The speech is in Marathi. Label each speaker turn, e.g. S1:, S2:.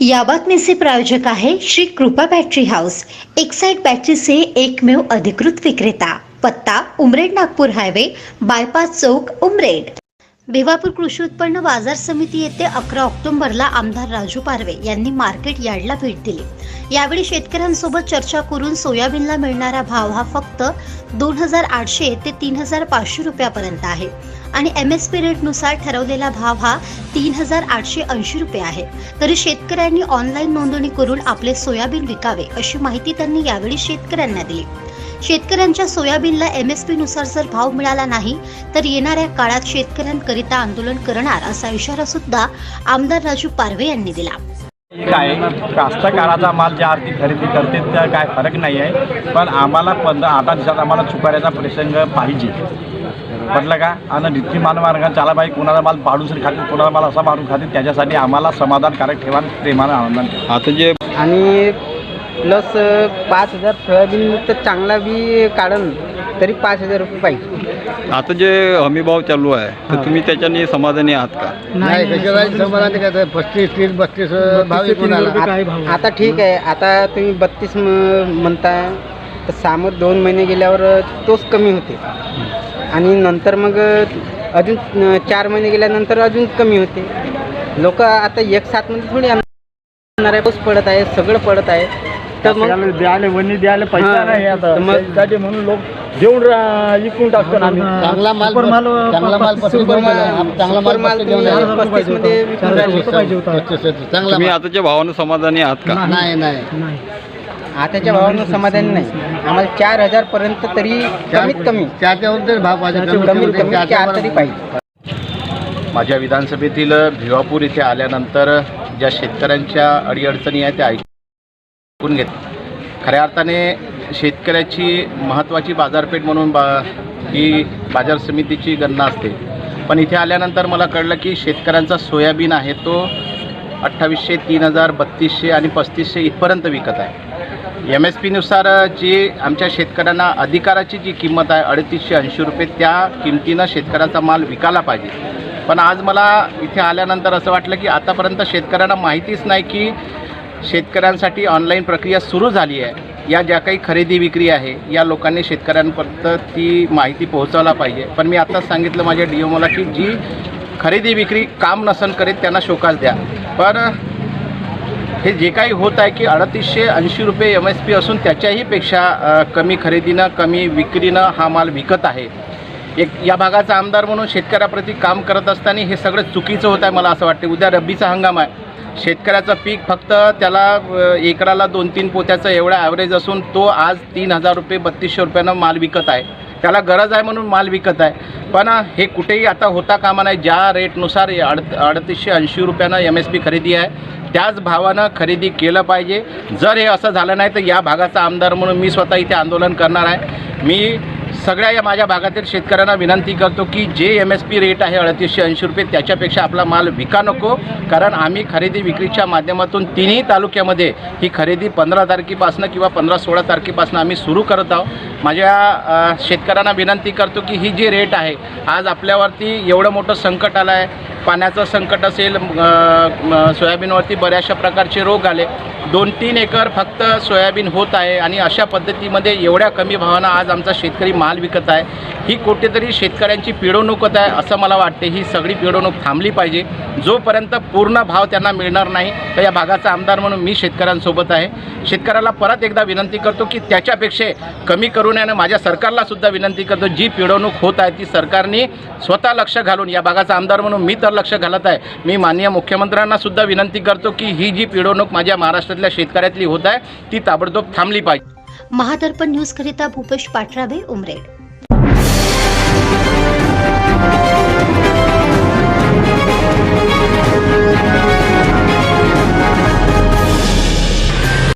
S1: या बातमीचे प्रायोजक आहे श्री कृपा बॅटरी हाऊस एक्साईट बॅटरीचे एकमेव अधिकृत विक्रेता. पत्ता उमरेड नागपूर हायवे बायपास चौक उमरेड. भिवापूर कृषी उत्पन्न बाजार समिती येथे अकरा ऑक्टोबरला आमदार राजू पारवे यांनी मार्केट यार्डला भेट दिली. यावेळी शेतकऱ्यांसोबत चर्चा करून सोयाबीनला मिळणारा भाव हा फक्त दोन हजार आठशे ते तीन हजार पाचशे रुपयापर्यंत आहे आणि एम एस पी रेटनुसार ठरवलेला भाव हा तीन हजार आठशे ऐंशी रुपये आहे. तरी शेतकऱ्यांनी ऑनलाईन नोंदणी करून आपले सोयाबीन विकावे अशी माहिती त्यांनी यावेळी शेतकऱ्यांना दिली. शेतकऱ्यांच्या सोयाबीनला एम एस पी नुसार जर भाव मिळाला नाही तर येणाऱ्या काळात शेतकऱ्यांकरिता आंदोलन करणार असा इशारा सुद्धा आमदार राजू पारवे यांनी दिला.
S2: आहे कास्तकाराचा माल ज्या अर्थी खरेदी करते त्या काय फरक नाही आहे. पण आम्हाला पंधरा आठ दिवसात आम्हाला चुकाऱ्याचा प्रसंग पाहिजे. म्हटलं का? आणि जितकी माल मार्ग चाला बाई कोणाचा माल पाडूसरी खाते कोणाचा माल असा मारून खाते त्याच्यासाठी आम्हाला समाधानकारक ठेवा प्रेमानं आनंदाने ठेवा.
S3: आता जे
S4: आणि प्लस पाच हजार सोयाबीन तर चांगला बी काढन तरी पाच हजार रुपये पाहिजे.
S3: आता जे हमी भाव चालू आहे तर तुम्ही त्याच्याने समाधानी आहात का?
S5: नाही कशाला समाधान काय पस्तीस तीस बत्तीस भाव विकून आला.
S4: आ- आता ठीक आहे आता तुम्ही बत्तीस म्हणता तर सामोर दोन महिने गेल्यावर तोच कमी होते. आणि नंतर मग अजून चार महिने गेल्यानंतर अजून कमी होते. लोक आता एक सातमध्ये थोडी आहे पाऊस पडत आहे सगळं पडत आहे. तर मग
S2: सगळ्याला द्यायला वनी द्यायला पैसा
S4: हां.
S2: नाही आता.
S4: तर मग-
S2: त्यासाठी म्हणून लोक देऊन रा- विकून टाकतो ना आम्ही.
S5: चांगला माल चांगला माल पस्तीस
S4: सुपर माल.
S5: चांगला माल
S4: सुपर माल
S5: घेऊन.
S4: पस्तीसमध्ये विकून राहिले.
S5: पस्तीस होते. चांगला
S3: तुम्ही
S5: माल.
S3: आताच्या भावानं समाधानी आहात का?
S5: नाही नाही.
S4: आताच्या भावानं समाधान नाही. आम्हाला चार हजार पर्यंत तरी कमीत कमी.
S5: त्याच्यावर तरी भाव पाहिजे. कमीत
S4: कमीत
S5: कमी
S4: कमी चार तरी पाहिजे.
S6: माझ्या विधानसभेतील भिवापूर इथे आल्यानंतर ज्या शेतकऱ्यांच्या अडीअडचणी आहेत त्या ऐकून घेत. खऱ्या अर्थाने शेतकऱ्याची महत्त्वाची बाजारपेठ म्हणून बा ही बाजार समितीची गणना असते. पण इथे आल्यानंतर मला कळलं की शेतकऱ्यांचा सोयाबीन आहे तो अठ्ठावीसशे तीन हजार बत्तीसशे आणि पस्तीसशे इथपर्यंत विकत आहे. एम एस पीनुसार जी आमच्या शेतकऱ्यांना अधिकाराची जी किंमत आहे अडतीसशे ऐंशी रुपये त्या किमतीनं शेतकऱ्याचा माल विकायला पाहिजे. पण आज मला इथे आल्यानंतर असं वाटलं की आतापर्यंत शेतकऱ्यांना माहितीच नाही की शेतकऱ्यांसाठी ऑनलाईन प्रक्रिया सुरू झाली आहे. या ज्या काही खरेदी विक्री आहे या लोकांनी शेतकऱ्यांपर्यंत ती माहिती पोहोचवला पाहिजे. पण मी आत्ताच सांगितलं माझ्या डी ओमोला की जी खरेदी विक्री काम नसन करीत त्यांना शोकास द्या. पण हे जे काही होत आहे की अडतीसशे ऐंशी रुपये एम एस पी असून त्याच्याही पेक्षा कमी खरेदीनं कमी विक्रीनं हा माल विकत आहे. एक या भागाचा आमदार म्हणून शेतकऱ्याप्रती काम करत असताना हे सगळं चुकीचं होत आहे मला असं वाटते. उद्या रब्बीचा हंगाम आहे. शेतकऱ्याचं पीक फक्त त्याला एकराला दोन तीन पोत्याचं एवढा ॲव्हरेज असून तो आज तीन हजार रुपये बत्तीसशे रुपयानं माल विकत आहे. त्याला गरज आहे म्हणून माल विकत आहे. पण हे कुठेही आता होता कामा नाही ज्या रेटनुसार अड अडतीसशे ऐंशी रुपयानं एम एस पी खरेदी आहे त्याच भावानं खरेदी केलं पाहिजे. जर हे असं झालं नाही तर या भागाचा आमदार म्हणून मी स्वतः इथे आंदोलन करणार आहे. मी सगळ्या या माझ्या भागातील शेतकऱ्यांना विनंती करतो की जे एम एस पी रेट आहे अडतीसशे ऐंशी रुपये त्याच्यापेक्षा आपला माल विका नको. कारण आम्ही खरेदी विक्रीच्या माध्यमातून तिन्ही तालुक्यामध्ये ही खरेदी पंधरा तारखेपासून किंवा पंधरा सोळा तारखेपासून आम्ही सुरू करत आहोत. माझ्या शेतकऱ्यांना विनंती करतो की ही जी रेट आहे आज आपल्यावरती एवढं मोठं संकट आलं आहे पाण्याचं संकट असेल सोयाबीनवरती बऱ्याचशा प्रकारचे रोग आले. दोन तीन एकर फक्त सोयाबीन होत आहे आणि अशा पद्धतीमध्ये एवढ्या कमी भावानं आज आमचा शेतकरी माल विकत आहे. ही कुठेतरी शेतकऱ्यांची पिळवणूकच आहे असं मला वाटते. ही सगळी पिळवणूक थांबली पाहिजे. जोपर्यंत पूर्ण भाव त्यांना मिळणार नाही तर या भागाचा आमदार म्हणून मी शेतकऱ्यांसोबत आहे. शेतकऱ्याला परत एकदा विनंती करतो की त्याच्यापेक्षा कमी करून नये माझ्या सरकारला सुद्धा विनंती करतो जी पिळवणूक होत आहे ती सरकारने स्वतः लक्ष घालून या भागाचा आमदार म्हणून मी तर लक्ष घालत आहे. मी माननीय मुख्यमंत्र्यांना सुद्धा विनंती करतो की ही जी पिळवणूक माझ्या महाराष्ट्रातल्या शेतकऱ्यातली होत आहे ती ताबडतोब थांबली पाहिजे.
S1: महादर्पण न्यूज करिता भूपेश पाठराबे उमरेड.